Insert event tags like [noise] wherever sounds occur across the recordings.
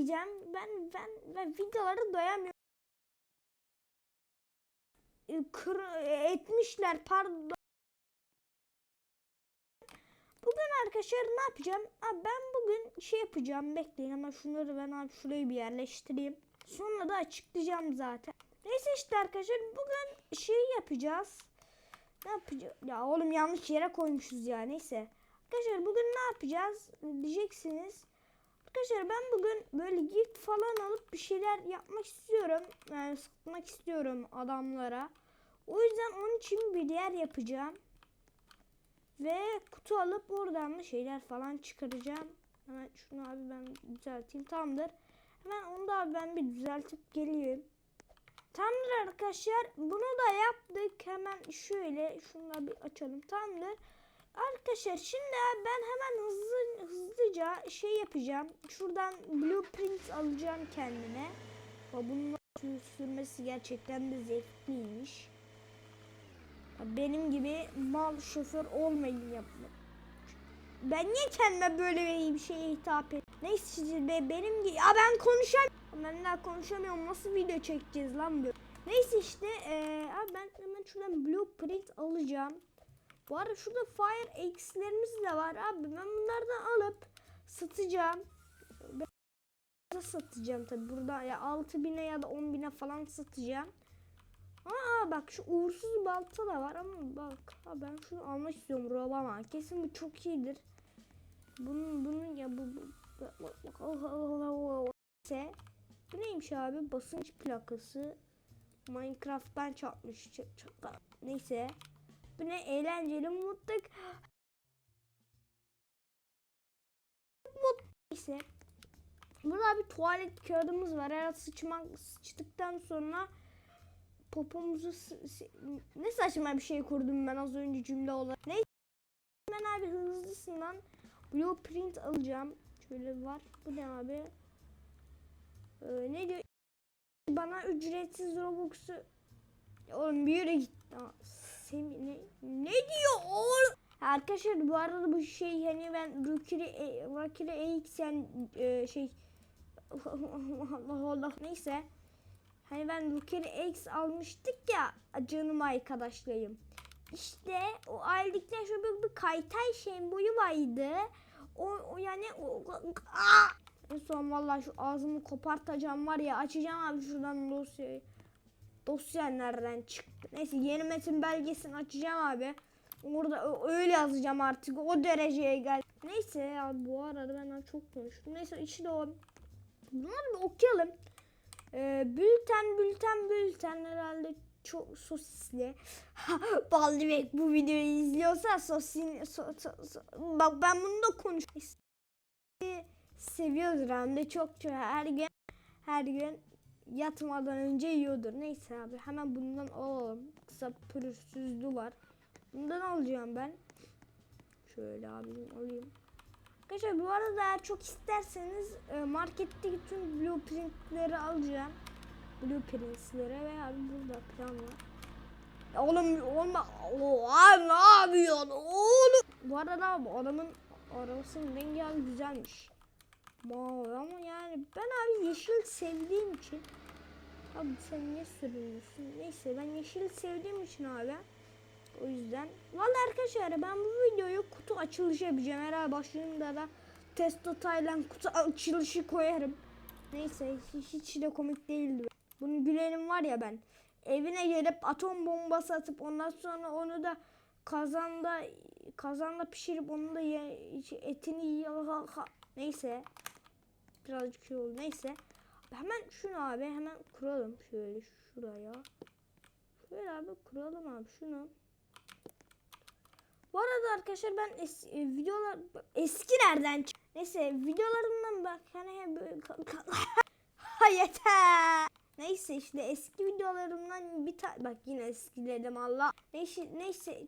çekeceğim. Ben ben ben videolara doyamıyorum. E, Kır, etmişler pardon. Bugün arkadaşlar ne yapacağım? Abi ben bugün şey yapacağım. Bekleyin hemen şunları ben abi şurayı bir yerleştireyim. Sonra da açıklayacağım zaten. Neyse işte arkadaşlar bugün şey yapacağız. Ne yapacağız? Ya oğlum yanlış yere koymuşuz ya neyse. Arkadaşlar bugün ne yapacağız diyeceksiniz. Arkadaşlar ben bugün böyle gift falan alıp bir şeyler yapmak istiyorum. Yani sıkmak istiyorum adamlara. O yüzden onun için bir yer yapacağım. Ve kutu alıp oradan da şeyler falan çıkaracağım. Hemen şunu abi ben düzelteyim. Tamamdır. Hemen onu da abi ben bir düzeltip geleyim. Tamamdır arkadaşlar. Bunu da yaptık. Hemen şöyle şunu da bir açalım. Tamamdır. Arkadaşlar şimdi ben hemen hızlı hızlıca şey yapacağım. Şuradan blueprint alacağım kendime. Bunun sürmesi gerçekten de zevkliymiş. Benim gibi mal şoför olmayın yapma. Ben niye kendime böyle bir şeye hitap et? Neyse be benim gibi. Ya ben konuşamıyorum. Ben daha konuşamıyorum. Nasıl video çekeceğiz lan böyle? Neyse işte eee abi ben hemen şuradan blueprint alacağım. Bu arada şurada fire x'lerimiz de var abi. Ben bunlardan alıp satacağım. Ben satacağım tabi burada ya 6000'e ya da 10.000'e falan satacağım. Aa bak şu uğursuz balta da var ama bak ha ben şunu almak istiyorum Robama. Kesin bu çok iyidir. Bunun bunun ya bu, bu oh, oh, oh, oh. Neyse. Bu neymiş abi? Basınç plakası. Minecraft'tan çarpmış. Neyse. Bu ne eğlenceli mutluluk. Mut- Neyse. Burada bir tuvalet kağıdımız var. Eğer sıçmak sıçtıktan sonra popomuzu ne saçma bir şey kurdum ben az önce cümle olarak. Neyse ben abi hızlısından blueprint alacağım. Şöyle var. Bu ne abi? Ee, ne diyor? Bana ücretsiz Robux'u Oğlum bir yere git. Aa, Semi ne, diyor oğlum? Arkadaşlar bu arada bu şey hani ben Rukiri e, Rukiri EX yani e, şey Allah Allah neyse. Hani ben Rukiri X almıştık ya canım arkadaşlarım. İşte o aylıktan şöyle bir, bir kaytay şeyin boyu vardı. O, o yani o, Aa! En son vallahi şu ağzımı kopartacağım var ya açacağım abi şuradan dosyayı. Dosya nereden çıktı? Neyse yeni metin belgesini açacağım abi. Orada öyle yazacağım artık o dereceye gel. Neyse ya bu arada ben çok konuştum. Neyse de o. Bunları bir okuyalım. Ee, bülten bülten bülten herhalde çok sosisli. Bal demek bu videoyu izliyorsa sosin so, so, so. bak ben bunu da konuş. Seviyordur hem de çok çok her gün her gün yatmadan önce yiyordur. Neyse abi hemen bundan alalım. Kısa pürüzsüzlüğü var. Bundan alacağım ben. Şöyle abi alayım. Arkadaşlar bu arada eğer çok isterseniz e, markette bütün blueprintleri alacağım. Blueprintsleri ve abi burada plan var. Oğlum olma. Oha ne yapıyorsun oğlum? Bu arada abi adamın arabasının rengi abi güzelmiş. Mavi ama yani ben abi yeşil sevdiğim için Abi sen niye sürüyorsun? Neyse ben yeşil sevdiğim için abi. O yüzden. Vallahi arkadaşlar ben bu videoyu kutu açılışı yapacağım. Herhalde başlığında da Testo Tayland kutu açılışı koyarım. Neyse hiç, hiç de komik değildi. Bunu gülenim var ya ben. Evine gelip atom bombası atıp ondan sonra onu da kazanda kazanda pişirip onu da ye, etini yiyor. Neyse. Birazcık şey oldu. Neyse. Hemen şunu abi hemen kuralım şöyle şuraya. Şöyle abi kuralım abi şunu. Bu arada arkadaşlar ben es, e, videolar eski nereden Neyse videolarımdan bak hani hep böyle [laughs] ha yeter. Neyse işte eski videolarımdan bir tane bak yine eskiledim Allah. Neyse neyse.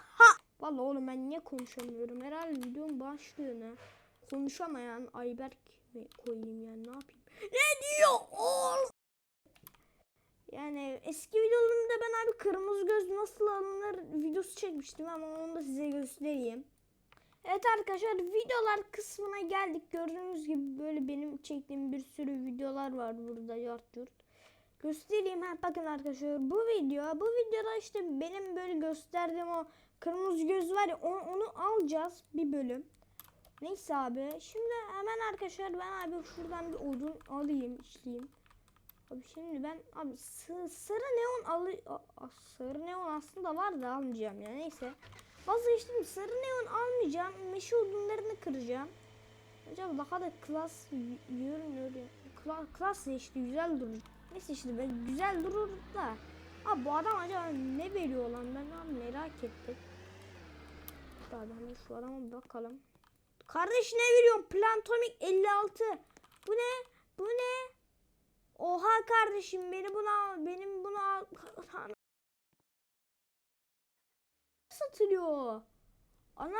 [laughs] Vallahi oğlum ben niye konuşamıyorum? Herhalde videom başlıyor ne? Konuşamayan Ayberk koyayım yani ne yapayım? Ne diyor oğlum? Yani eski videolarımda ben abi kırmızı göz nasıl alınır videosu çekmiştim ama onu da size göstereyim. Evet arkadaşlar videolar kısmına geldik. Gördüğünüz gibi böyle benim çektiğim bir sürü videolar var burada yart yurt. Göstereyim ha bakın arkadaşlar bu video bu videoda işte benim böyle gösterdiğim o kırmızı göz var ya onu, onu alacağız bir bölüm. Neyse abi şimdi hemen arkadaşlar ben abi şuradan bir odun alayım işleyeyim. Abi şimdi ben abi sarı neon alı sarı neon aslında var da almayacağım ya neyse. Vazgeçtim sarı neon almayacağım. Meşe odunlarını kıracağım. Acaba daha da klas görünüyor ya. Kla, klas işte güzel durur. Neyse işte ben güzel durur da. Abi bu adam acaba ne veriyor lan ben abi merak ettim. Daha da hemen şu adama bakalım. Kardeş ne veriyorsun? Plantomik 56. Bu ne? Bu ne? Oha kardeşim beni bunu al. Benim bunu al. [laughs] Satılıyor. Ana.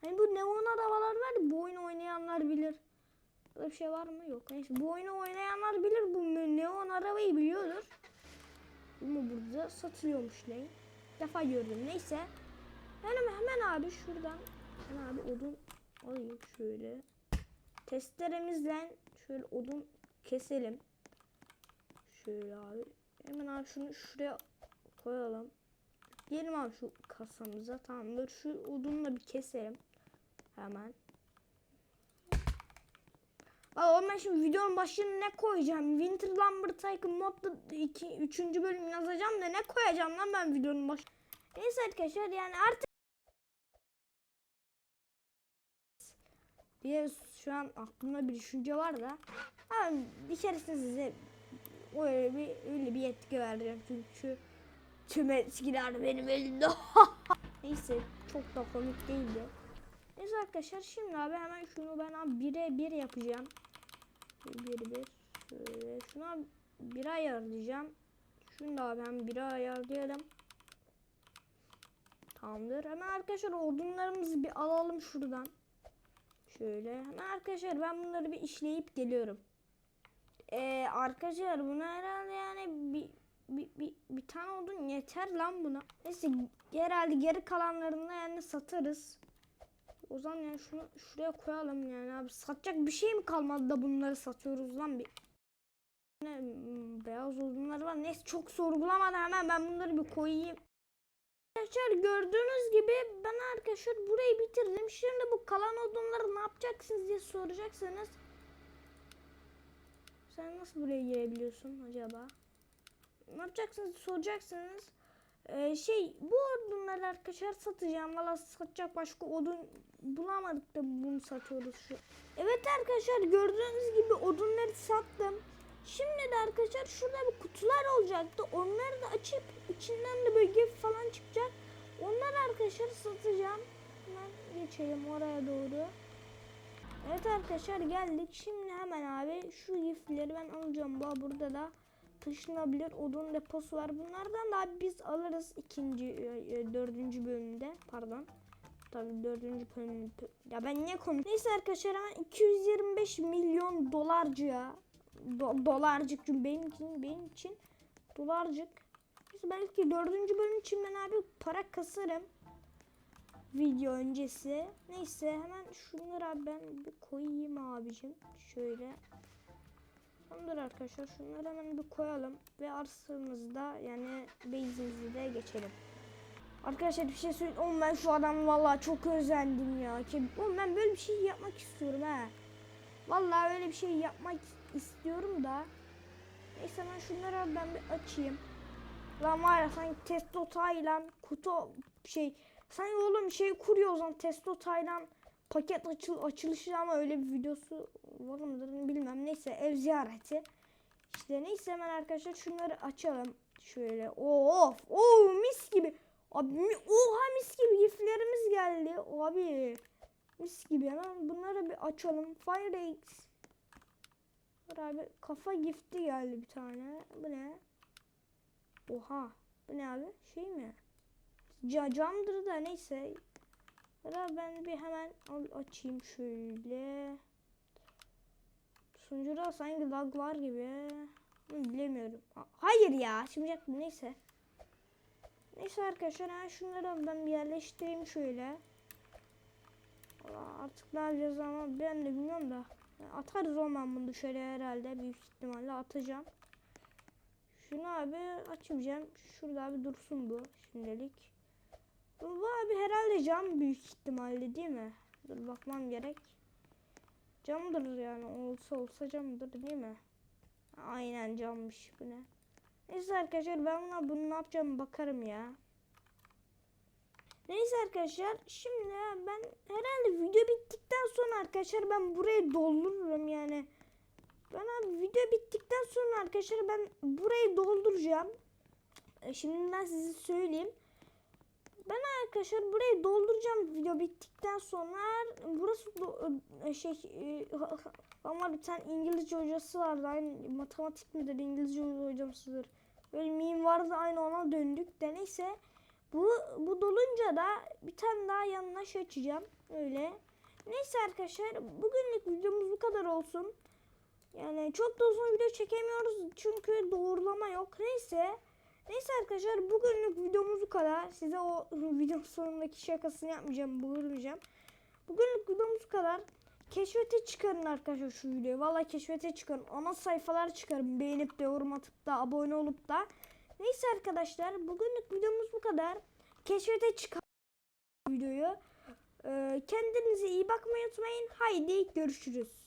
Hani bu neon arabalar var ya, bu oyunu oynayanlar bilir. Böyle bir şey var mı? Yok. Neyse bu oyunu oynayanlar bilir. Bu neon arabayı biliyordur. Ama burada satılıyormuş ne? Defa gördüm. Neyse. Hemen hemen abi şuradan hemen abi odun alayım şöyle. Testeremizle şöyle odun keselim. Şöyle abi. Hemen abi şunu şuraya koyalım. Gelin abi şu kasamıza. Tamamdır. Şu odunla bir keselim. Hemen. Aa, ben şimdi videonun başına ne koyacağım? Winter Lumber Tycoon modda 2 3. bölüm yazacağım da ne koyacağım lan ben videonun baş. Neyse arkadaşlar yani artık diye şu an aklımda bir düşünce var da ama bir keresinde size öyle bir öyle bir yetki vereceğim çünkü tüm etkiler benim elimde. [laughs] Neyse çok da komik değildi. Neyse arkadaşlar şimdi abi hemen şunu ben abi bire bir yapacağım. Bir bir şöyle şuna bir ayarlayacağım. Şunu da abi hemen bire ayarlayalım. Tamamdır. Hemen arkadaşlar odunlarımızı bir alalım şuradan. Şöyle. Hemen arkadaşlar ben bunları bir işleyip geliyorum. Ee, arkadaşlar buna herhalde yani bir, bir, bir, bir tane odun yeter lan buna. Neyse herhalde geri kalanlarını yani satarız. O zaman yani şunu şuraya koyalım yani abi. Satacak bir şey mi kalmadı da bunları satıyoruz lan bir. Ne, hmm, beyaz odunlar var. Neyse çok sorgulamadan hemen ben bunları bir koyayım. Arkadaşlar gördüğünüz gibi ben arkadaşlar burayı bitirdim. Şimdi bu kalan odunları ne yapacaksınız diye soracaksınız. Sen nasıl buraya girebiliyorsun acaba? Ne yapacaksınız soracaksınız. Ee, şey bu odunları arkadaşlar satacağım. Valla satacak başka odun bulamadık da bunu satıyoruz şu. Evet arkadaşlar gördüğünüz gibi odunları sattım. Şimdi de arkadaşlar şurada bir kutular olacaktı. Onları da açıp içinden de böyle gif falan çıkacak. Onları arkadaşlar satacağım. Hemen geçelim oraya doğru. Evet arkadaşlar geldik. Şimdi hemen abi şu gifleri ben alacağım. Bu burada da taşınabilir odun deposu var. Bunlardan da biz alırız ikinci, e, e, dördüncü bölümde. Pardon. Tabii dördüncü bölüm. Ya ben niye konu? Neyse arkadaşlar hemen 225 milyon dolarcıya do, dolarcık çünkü benim için benim için dolarcık. Neyse belki dördüncü bölüm için ben abi para kasarım. Video öncesi. Neyse hemen şunları abi ben bir koyayım abicim. Şöyle. Tamamdır arkadaşlar şunları hemen bir koyalım. Ve arsamızda yani base'imizi de geçelim. Arkadaşlar bir şey söyleyeyim. Oğlum ben şu adamı vallahi çok özendim ya. Oğlum ben böyle bir şey yapmak istiyorum ha. Vallahi öyle bir şey yapmak istiyorum da. Neyse ben şunları ben bir açayım. Lan var ya sanki testo taylan kutu şey sanki oğlum şey kuruyor o zaman testo taylan paket açıl açılışı ama öyle bir videosu var mıdır bilmem. Neyse ev ziyareti. İşte neyse hemen arkadaşlar şunları açalım. Şöyle of of mis gibi. Abi oha mis gibi giflerimiz geldi. Abi mis gibi hemen bunları bir açalım. Firex. Var abi kafa gifti geldi bir tane. Bu ne? Oha. Bu ne abi? Şey mi? Ca camdır da neyse. Ya ben bir hemen açayım şöyle. Sunucuda sanki lag var gibi. Bilemiyorum. Ha- Hayır ya. Şimdi neyse. Neyse arkadaşlar ben şunları ben bir yerleştireyim şöyle. Valla artık ne yapacağız ama ben de bilmiyorum da. Atarız o ben bunu dışarıya herhalde büyük ihtimalle atacağım. Şunu abi açmayacağım. Şurada abi dursun bu şimdilik. Bu abi herhalde cam büyük ihtimalle değil mi? Dur bakmam gerek. Camdır yani olsa olsa camdır değil mi? Aynen cammış bu ne? Neyse arkadaşlar ben buna bunu ne yapacağım bakarım ya. Neyse arkadaşlar şimdi ben herhalde video bittikten sonra arkadaşlar ben burayı doldururum yani. Ben abi video bittikten sonra arkadaşlar ben burayı dolduracağım. E, Şimdiden size söyleyeyim. Ben arkadaşlar burayı dolduracağım video bittikten sonra. Burası e, şey e, ama bir tane İngilizce hocası vardı. Aynı matematik midir İngilizce hocamsıdır. Böyle meme vardı aynı ona döndük de neyse. Bu, bu dolunca da bir tane daha yanına şey açacağım. Öyle. Neyse arkadaşlar bugünlük videomuz bu kadar olsun. Yani çok da uzun video çekemiyoruz çünkü doğrulama yok. Neyse. Neyse arkadaşlar bugünlük videomuz bu kadar. Size o [laughs] videonun sonundaki şakasını yapmayacağım, bulurmayacağım. Bugünlük videomuz bu kadar. Keşfete çıkarın arkadaşlar şu videoyu. Vallahi keşfete çıkarın. Ana sayfalar çıkarın. Beğenip de yorum atıp da abone olup da. Neyse arkadaşlar bugünlük videomuz bu kadar. Keşfete çıkar videoyu. Ee, kendinize iyi bakmayı unutmayın. Haydi görüşürüz.